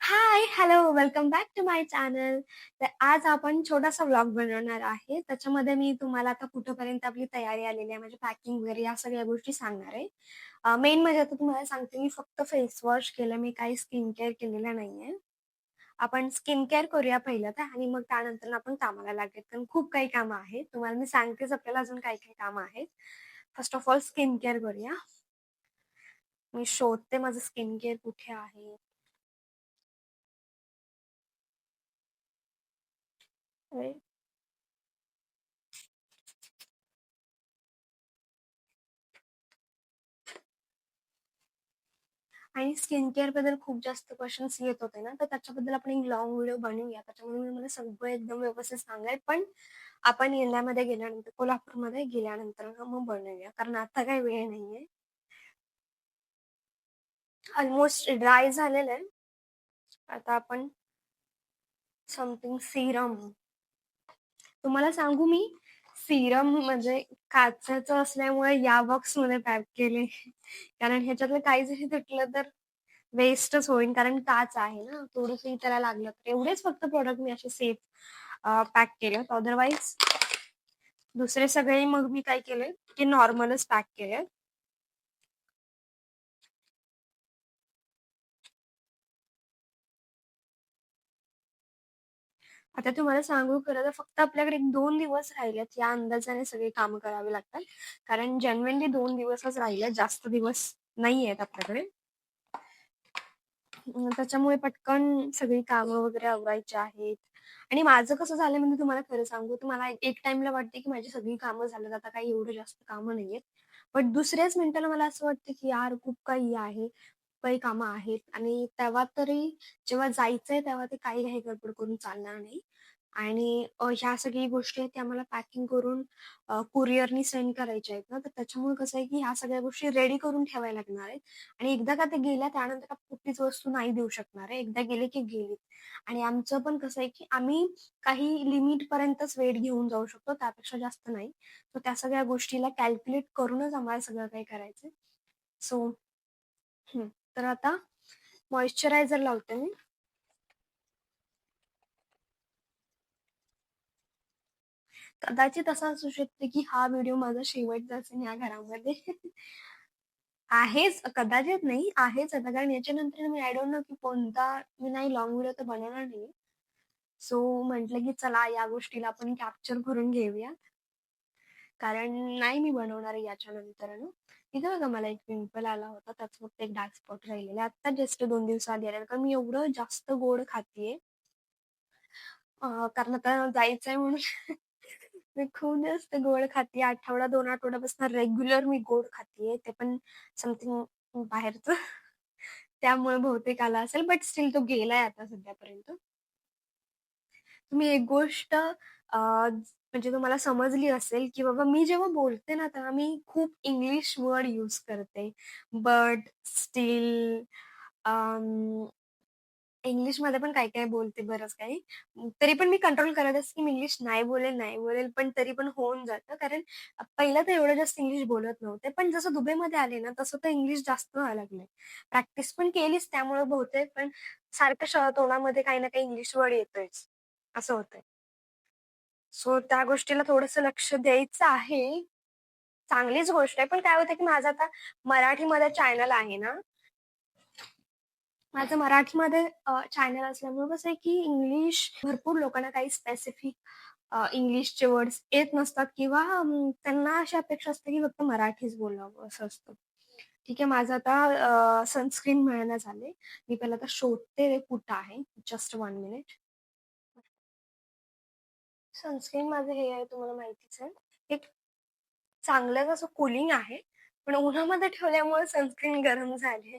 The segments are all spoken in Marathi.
Hi, hello, welcome back to my channel. तर आज आपण छोटासा व्लॉग बनवणार आहे. त्याच्यामध्ये मी तुम्हाला आता कुठंपर्यंत आपली तयारी आलेली आहे, म्हणजे पॅकिंग वगैरे या सगळ्या गोष्टी सांगणार आहे. मेन म्हणजे आता तुम्हाला सांगते मी फक्त फेस वॉश केलं, मी काही स्किन केअर केलेलं नाहीये. आपण स्किन केअर करूया पहिलं तर आणि मग त्यानंतर आपण कामाला लागेल. कारण खूप काही कामं आहेत. तुम्हाला मी सांगतेच आपल्याला अजून काही-काही कामं आहेत. First of all skin care करूया. मी शोधते माझं स्किन केअर कुठे आहे. आणि स्किन केअरबद्दल खूप जास्त क्वेश्चन्स येत होते ना, तर त्याच्याबद्दल आपण एक लॉंग व्हिडिओ बनवूया. त्याच्यामध्ये मी तुम्हाला सगळं एकदम व्यवस्थित सांगाय पण आपण येण्यामध्ये गेल्यानंतर कोल्हापूरमध्ये गेल्यानंतर मग बनवूया. कारण आता काही वेळ नाहीये. ऑलमोस्ट ड्राय झालेलं आहे. आता आपण समथिंग सीरम. तुम्हाला सांगू मी सीरम म्हणजे काचेचं असल्यामुळे या बॉक्समध्ये पॅक केले. कारण ह्याच्यातलं काही जरी तुटलं तर वेस्टच होईल. कारण काच आहे ना, थोडंसंही त्याला लागलं तर एवढेच फक्त प्रोडक्ट मी असे सेफ पॅक केलेत. अदरवाईज दुसरे सगळे मग मी काय केले, की नॉर्मलच पॅक केले. आता तुम्हाला सांगू खरं तर फक्त आपल्याकडे 1-2 दिवस राहिलेत. या अंदाजाने सगळी कामं करावी लागतात. कारण जनरली दोन दिवसच राहिलेत. जास्त दिवस नाहीयेत आपल्याकडे. त्याच्यामुळे पटकन सगळी कामं वगैरे आवरायची आहेत. आणि माझं कसं झालं म्हणजे तुम्हाला खरं सांगू तर मला एक टाइमला वाटते, की माझी सगळी कामं झालीत. आता काही एवढं जास्त कामं नाहीयेत. बट दुसऱ्याच मिनिटाला मला असं वाटतं, की यार खूप काही आहे. काही कामं आहेत आणि तेव्हा तरी जेव्हा जायचंय तेव्हा ते काही काही गडबड करून चालणार नाही. आणि अ, ह्या सगळी गोष्टी आहेत त्या मला पॅकिंग करून कुरिअरनी सेंड करायच्या आहेत ना, तर त्याच्यामुळे कसं आहे, की ह्या सगळ्या गोष्टी रेडी करून ठेवायला लागणार आहेत. आणि एकदा का ते गेल्या त्यानंतर का कुठलीच वस्तू नाही देऊ शकणार आहे. एकदा गेले की गेलीत. आणि आमचं पण कसं आहे, की आम्ही काही लिमिटपर्यंतच वेट घेऊन जाऊ शकतो, त्यापेक्षा जास्त नाही. तर त्या सगळ्या गोष्टीला कॅल्क्युलेट करूनच आम्हाला सगळं काही करायचं सो तर आता मॉइश्चरायझर लावते मी. कदाचित असं असू शकते, की हा व्हिडिओ माझा शेवटचा असेल या घरामध्ये. आहेच, कदाचित नाही, आहेच आता कारण याच्यानंतर मी आय डोंट नो की कोणता मी नाही लॉंग व्हिडिओ तर बनवणार नाही सो म्हटलं, की चला या गोष्टीला आपण कॅप्चर करून घेऊया. कारण नाही मी बनवणार आहे याच्यानंतर ना. इथे बघा मला एक पिंपल आला होता. त्याच फक्त एक डार्क स्पॉट राहिलेला आता आत्ता जस्ट 2 दिवसाआधी आलेला. कारण मी एवढं जास्त गोड खातीये. कारण आता जायचंय म्हणून मी खूप जास्त गोड खाते आठवडा दोन आठवड्यापासून रेग्युलर मी गोड खाते ते पण समथिंग बाहेरच त्यामुळे बहुतेक आला असेल. बट स्टील तो गेलाय आता सध्यापर्यंत. तुम्ही एक गोष्ट म्हणजे तुम्हाला समजली असेल, की बाबा मी जेव्हा बोलते ना, तेव्हा मी खूप इंग्लिश वर्ड यूज करते. बट, स्टील इंग्लिशमध्ये पण काही-काही बोलते बरंच काही. तरी पण मी कंट्रोल करत असते, की मी इंग्लिश नाही बोलेल, नाही बोलेल, पण तरी पण होऊन जातं. कारण पहिलं तर एवढं जास्त इंग्लिश बोलत नव्हते. पण जसं दुबईमध्ये आले ना, तसं तर इंग्लिश जास्त व्हायला लागले प्रॅक्टिस पण केलीच त्यामुळे बहुतेक, पण सारखं श तोंडामध्ये काही ना काही इंग्लिश वर्ड येतोयच. असं होतंय. सो त्या गोष्टीला थोडस लक्ष द्यायचं आहे. चांगलीच गोष्ट आहे. पण काय होतं, की माझं आता मराठीमध्ये चॅनल आहे ना माझं मराठीमध्ये चॅनल असल्यामुळे कसं आहे, की इंग्लिश भरपूर लोकांना काही स्पेसिफिक इंग्लिशचे वर्ड्स येत नसतात किंवा त्यांना अशी अपेक्षा असते, की फक्त मराठीच बोलावं असं असतं. ठीक आहे, माझं आता सनस्क्रीन मिळणं झाले मी पहिलं आता शोधते ते कुठं आहे. Just one minute. सनस्क्रीन माझं हे आहे तुम्हाला माहितीच आहे. एक चांगलंच असं कुलिंग आहे. पण उन्हामध्ये ठेवल्यामुळे सनस्क्रीन गरम झाले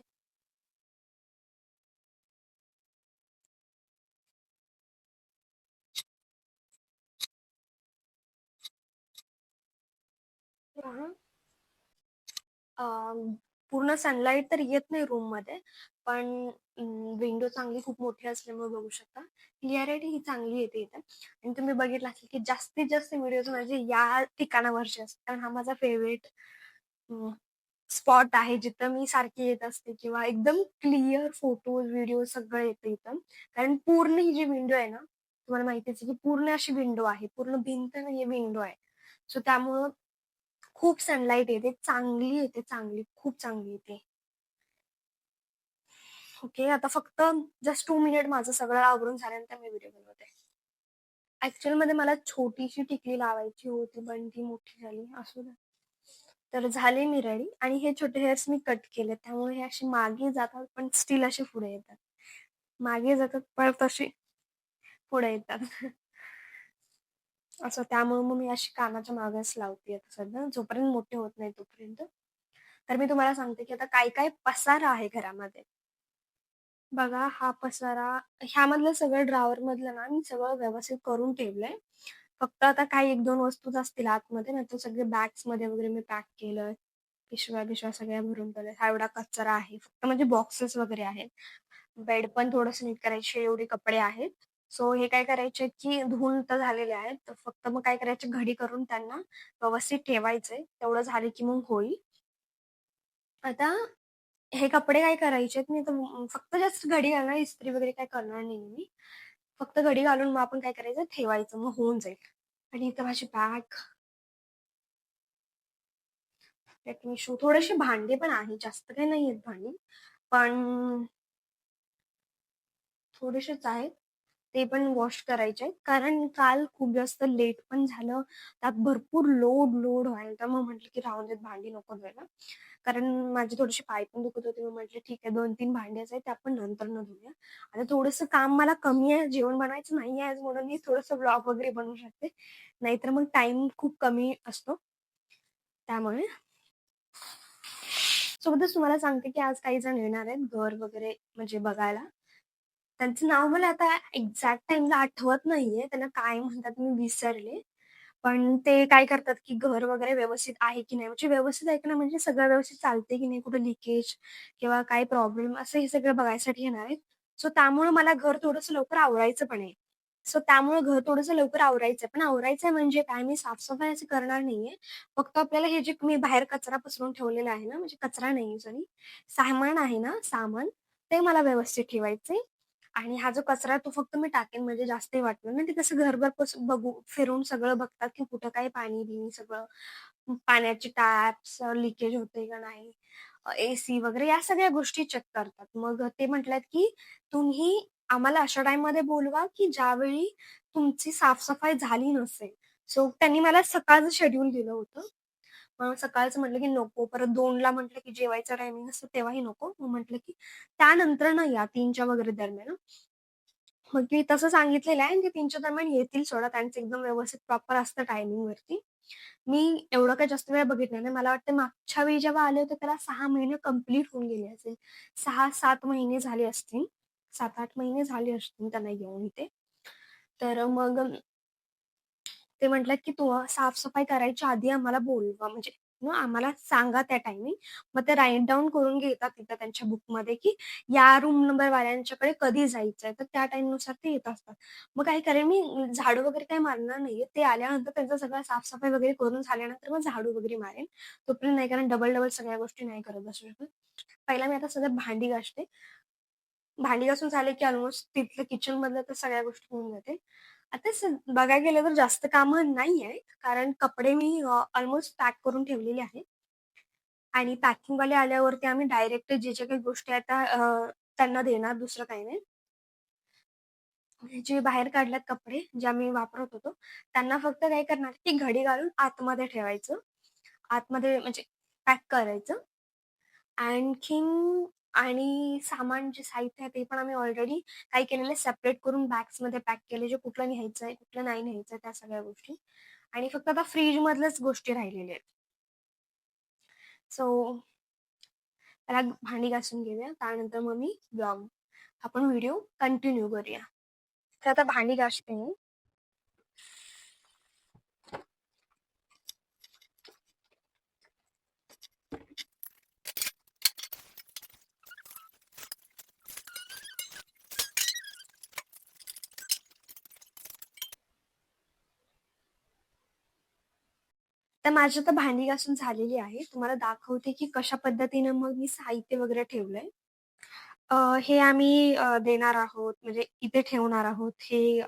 पूर्ण सनलाईट तर येत नाही रूममध्ये पण विंडो चांगली खूप मोठी असल्यामुळे बघू शकता. क्लिअरिटी ही चांगली येते इथे. आणि तुम्ही बघितलं असेल, की जास्तीत जास्त व्हिडिओज माझे या ठिकाणावरचे असतात. कारण हा माझा फेवरेट स्पॉट आहे जिथं मी सारखी येत असते किंवा एकदम क्लिअर फोटोज, व्हिडिओ सगळं येतं इथं. कारण पूर्ण ही जी विंडो आहे ना, तुम्हाला माहितीच आहे की पूर्ण अशी विंडो आहे. पूर्ण भिंत नाही विंडो आहे. सो त्यामुळं खूप सनलाईट येते. चांगली येते, चांगली. खूप चांगली येते. ओके. आता फक्त जस्ट टू मिनिट माझं सगळं आवरून झाल्यानंतर मी व्हिडिओ बनवते. मध्ये मला छोटीशी टिकली लावायची होती, पण ती मोठी झाली. असू दे. तर झाले मी रेडी आणि हे छोटे हेअर्स मी कट केले. त्यामुळे हे असे मागे जातात, पण स्टील असे पुढे येतात. मागे जातात, परत असे पुढे येतात. असं त्यामुळे मग मी अशी कानाच्या मागेच लावते सध्या, जोपर्यंत मोठे होत नाही तोपर्यंत. तर मी तुम्हाला सांगते, की आता काय-काय पसारा आहे घरामध्ये. बघा हा पसारा ह्यामधलं सगळं ड्रॉवरमधलं ना मी सगळं व्यवस्थित करून ठेवलंय. फक्त आता काही 1-2 वस्तूच असतील आतमध्ये, नाहीतर सगळे बॅग्समध्ये वगैरे मी पॅक केलंय. पिशव्या-बिशव्या सगळ्या भरून ठेवल्या. हा एवढा कचरा आहे. फक्त म्हणजे बॉक्सेस वगैरे आहेत. बेड पण थोडंसं नीट करायचे एवढे कपडे आहेत. सो हे काय करायचे, की धुवून तर झालेले आहेत. तर फक्त मग काय करायचे घडी करून त्यांना व्यवस्थित ठेवायचे तेवढं झालं की मग होईल. आता हे कपडे काय करायचे मी तर फक्त जास्त घडी घालणार, इस्त्री वगैरे काय करणार नाही मी. फक्त घडी घालून मग आपण काय करायचं ठेवायचं, मग होऊन जाईल. आणि इथं माझी बॅग. लेट शो थोडेसे भांडे पण आहेत, जास्त काही नाही आहेत भांडी. पण थोडेसेच आहेत. ते पण वॉश करायचे आहेत. कारण काल खूप जास्त लेट पण झालं. त्यात भरपूर लोड, लोड व्हायला मग म्हटलं, की राहून देत भांडी नको धुवायला. कारण माझे थोडेसे पाय पण दुखत होते. मग म्हटलं ठीक आहे 2-3 भांडेच आहेत, त्या पण नंतर न धुऊया. आता थोडंसं काम मला कमी आहे, जेवण बनवायचं नाही आहे आज म्हणून मी थोडंसं ब्लॉग वगैरे बनवू शकते. नाहीतर मग टाइम खूप कमी असतो. त्यामुळे सोबतच तुम्हाला सांगते, की आज काही जण येणार आहेत घर वगैरे म्हणजे बघायला. त्यांचं नाव मला आता एक्झॅक्ट टाइमला आठवत नाहीये. त्यांना काय म्हणतात मी विसरले. पण ते काय करतात, की घर वगैरे व्यवस्थित आहे की नाही, म्हणजे व्यवस्थित आहे की नाही म्हणजे सगळं व्यवस्थित चालतंय की नाही, कुठे लिकेज किंवा काही प्रॉब्लेम असं हे सगळं बघायसाठी येणार आहेत. सो त्यामुळं मला घर थोडंसं लवकर आवरायचं पण आहे. सो त्यामुळं घर थोडंसं लवकर आवरायचं पण आवरायचं म्हणजे काय मी साफसफाई असं करणार नाहीये. फक्त आपल्याला हे जे मी बाहेर कचरा पसरून ठेवलेला आहे ना, म्हणजे कचरा नाहीये सॉरी, सामान आहे ना, सामान ते मला व्यवस्थित ठेवायचंय. आणि हा जो कचरा आहे तो फक्त मी टाकेन म्हणजे जास्तही वाटणार नाही. ते कसं घरभर कसं बघू फिरून सगळं बघतात, की कुठं काय पाणी-बिणी सगळं, पाण्याचे टॅप्स लिकेज होते का नाही, एसी वगैरे या सगळ्या गोष्टी चेक करतात. मग ते म्हटल्यात, की तुम्ही आम्हाला अशा टाइममध्ये बोलवा, की ज्यावेळी तुमची साफसफाई झाली नसेल. सो त्यांनी मला सकाळचं शेड्यूल दिलं होतं. मग सकाळचं म्हटलं, की नको. परत दोनला म्हटलं, की जेवायचा टायमिंग असतो तेव्हाही नको. मग म्हटलं, की त्यानंतर ना या तीनच्या वगैरे दरम्यान मग मी तसं सांगितलेलं आहे, की तीनच्या दरम्यान येतील सोडा. त्यांचं एकदम व्यवस्थित प्रॉपर असतं टायमिंगवरती. मी एवढं काही जास्त वेळ बघितलं नाही. मला वाटतं मागच्या वेळी जेव्हा आले होते त्याला सहा महिने कंप्लीट होऊन गेले असेल. 6-7 महिने झाले असतील. 7-8 महिने झाले असतील त्यांना येऊन इथे. तर मग ते म्हटलं, की "तू साफसफाई करायच्या आधी आम्हाला बोलवा म्हणजे आम्हाला सांगा त्या टायमिंग." मग ते राईट डाऊन करून घेतात तिथं त्यांच्या बुकमध्ये, की या रूम नंबर वाल्यांच्याकडे कधी जायचंय. तर त्या टाईमनुसार ते येत असतात. मग काय करेन मी झाडू वगैरे काही मारणार नाहीये. ते आल्यानंतर त्यांचं सगळं साफसफाई वगैरे करून झाल्यानंतर मग झाडू वगैरे मारेन. तोपर्यंत नाही कारण डबल-डबल सगळ्या गोष्टी नाही करत बसू शकत. पहिला मी आता सगळं भांडी घासते. भांडी घासून झाले, की ऑलमोस्ट तिथलं किचनमधलं तर सगळ्या गोष्टी होऊन जाते. आता बघायला गेलं तर जास्त कामं नाही आहेत. कारण कपडे मी ऑलमोस्ट पॅक करून ठेवलेले आहेत. आणि पॅकिंगवाले आल्यावरती आम्ही डायरेक्ट जे, जे काही गोष्टी आहेत त्यांना देणार दुसरं काही नाही. जे बाहेर काढल्यात कपडे, जे आम्ही वापरत होतो, त्यांना फक्त काय करणार, की घडी घालून आतमध्ये ठेवायचं. आतमध्ये म्हणजे पॅक करायचं. आणखीन आणि सामान जे साहित्य आहे ते पण आम्ही ऑलरेडी काय केलेलं सेपरेट करून बॅग्समध्ये पॅक केले. जे कुठलं न्यायचंय, कुठलं नाही न्यायचंय त्या सगळ्या गोष्टी. आणि फक्त आता फ्रीज मधल्याच गोष्टी राहिलेल्या आहेत. सो त्याला भांडी घासून घेऊया. त्यानंतर मग मी ब्लॉग आपण व्हिडिओ कंटिन्यू करूया. तर आता भांडी घासते मी. तर माझी तर भांडी घासून झालेली आहे. तुम्हाला दाखवते की कशा पद्धतीनं मग मी साहित्य वगैरे ठेवलंय. हे आम्ही देणार आहोत म्हणजे इथे ठेवणार आहोत. हे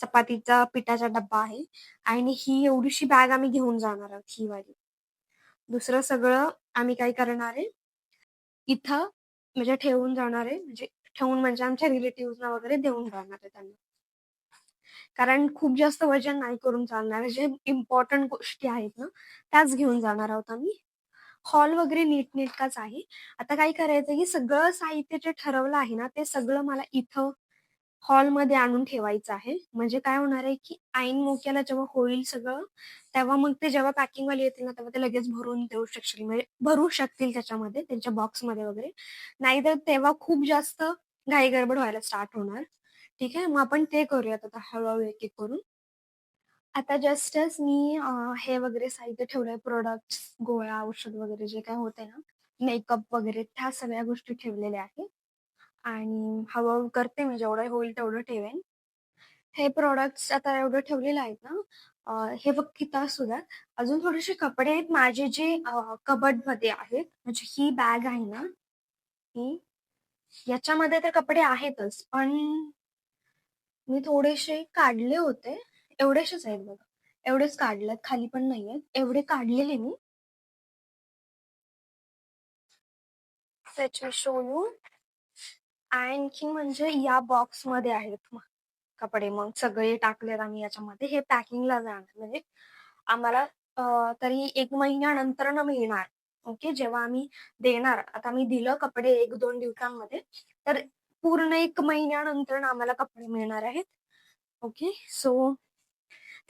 चपातीचा पिठाचा डब्बा आहे आणि ही एवढीशी बॅग आम्ही घेऊन जाणार आहोत ही वाली. दुसरं सगळं आम्ही काय करणार आहे, इथं म्हणजे ठेवून जाणार आहे. म्हणजे ठेवून म्हणजे आमच्या रिलेटिव्हजना वगैरे देऊन जाणार आहे त्यांना. कारण खूप जास्त वजन नाही करून चालणार जे इम्पॉर्टंट गोष्टी आहेत ना, त्याच घेऊन जाणार आहोत आम्ही. हॉल वगैरे नीटनेटकाच आहे. आता काय करायचं की सगळं साहित्य जे ठरवलं आहे ना, ते सगळं मला इथं हॉलमध्ये आणून ठेवायचं आहे. म्हणजे काय होणार आहे की ऐन मोक्याला जेव्हा होईल सगळं, तेव्हा मग ते जेव्हा पॅकिंगवाले येतील ना, तेव्हा ते लगेच भरून देऊ शकशील म्हणजे भरू शकतील त्याच्यामध्ये, त्यांच्या बॉक्समध्ये वगैरे. नाहीतर तेव्हा खूप जास्त घाई-गडबड व्हायला स्टार्ट होणार. ठीक आहे. मग आपण ते करूयात आता हळूहळू एक-एक करून. आता जस्टच मी हे वगैरे साहित्य ठेवलंय प्रोडक्ट्स गोळ्या, औषध वगैरे जे काय होते ना, मेकअप वगैरे त्या सगळ्या गोष्टी ठेवलेल्या आहेत. आणि हळूहळू करते मी जेवढं होईल तेवढं ठेवेन. हे प्रोडक्ट्स आता एवढं ठेवलेलं आहेत ना, हे फक्त इथं असू अजून थोडेसे कपडे आहेत माझे जे अ, कबर्डमध्ये आहेत. म्हणजे ही बॅग आहे ना, ही याच्यामध्ये तर कपडे आहेतच, पण मी थोडेसे काढले होते. एवढेसेच आहेत बघा. एवढेच काढलेत, खाली पण नाहीयेत. एवढे काढलेले मी. Late show you. आणखी म्हणजे या बॉक्समध्ये आहेत कपडे मग सगळे टाकलेत आम्ही याच्यामध्ये. हे पॅकिंगला जाणार म्हणजे आम्हाला तरी एक महिन्यानंतर मिळणार. ओके. जेव्हा आम्ही देणार, आता मी दिलं कपडे 1-2 दिवसांमध्ये, तर पूर्ण एक महिन्यानंतर आम्हाला कपडे मिळणार आहेत. ओके. सो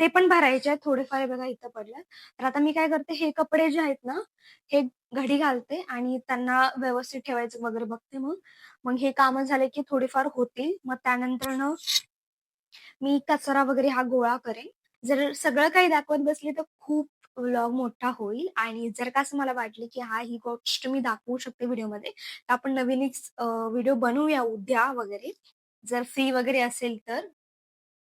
ते पण भरायचे आहेत. थोडेफार बघा इथं पडल्यात. तर आता मी काय करते, हे कपडे जे आहेत ना, हे घडी घालते आणि त्यांना व्यवस्थित ठेवायचं वगैरे बघते मग. मग हे कामं झाले की थोडेफार होतील. मग त्यानंतरनं मी कचरा वगैरे हा गोळा करेन. जर सगळं काही दाखवत बसले तर खूप व्लॉग मोठा होईल आणि जर का असं मला वाटलं की हा ही गोष्ट मी दाखवू शकते व्हिडिओमध्ये, तर आपण नवीन एक व्हिडिओ बनवूया उद्या वगैरे, जर फ्री वगैरे असेल तर.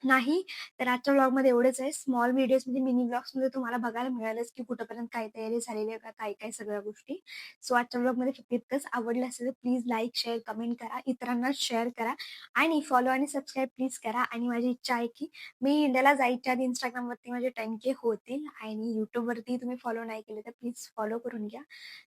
नाही, तर आजच्या ब्लॉगमध्ये एवढंच आहे. स्मॉल व्हिडिओजमध्ये, मिनी ब्लॉग्समध्ये तुम्हाला बघायला मिळालंच की कुठपर्यंत काय तयारी झालेली आहे का, काय-काय सगळ्या गोष्टी. सो आजच्या ब्लॉगमध्ये फक्त इतकंच. आवडलं असेल तर प्लीज लाईक, शेअर, कमेंट करा. इतरांना शेअर करा आणि फॉलो आणि सबस्क्राईब प्लीज करा. आणि माझी इच्छा आहे की मी इंडियाला जायच्या आधी इंस्टाग्रामवरती माझे 10K होतील आणि यूट्यूबवरती तुम्ही फॉलो नाही केले तर प्लीज फॉलो करून घ्या.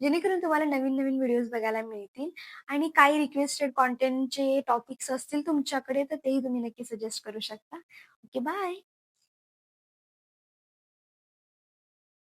जेणेकरून तुम्हाला नवीन-नवीन व्हिडिओज बघायला मिळतील आणि काही रिक्वेस्टेड कॉन्टेंटचे टॉपिक्स असतील तुमच्याकडे, तर तेही तुम्ही नक्की सजेस्ट करू शकता. Okay, bye.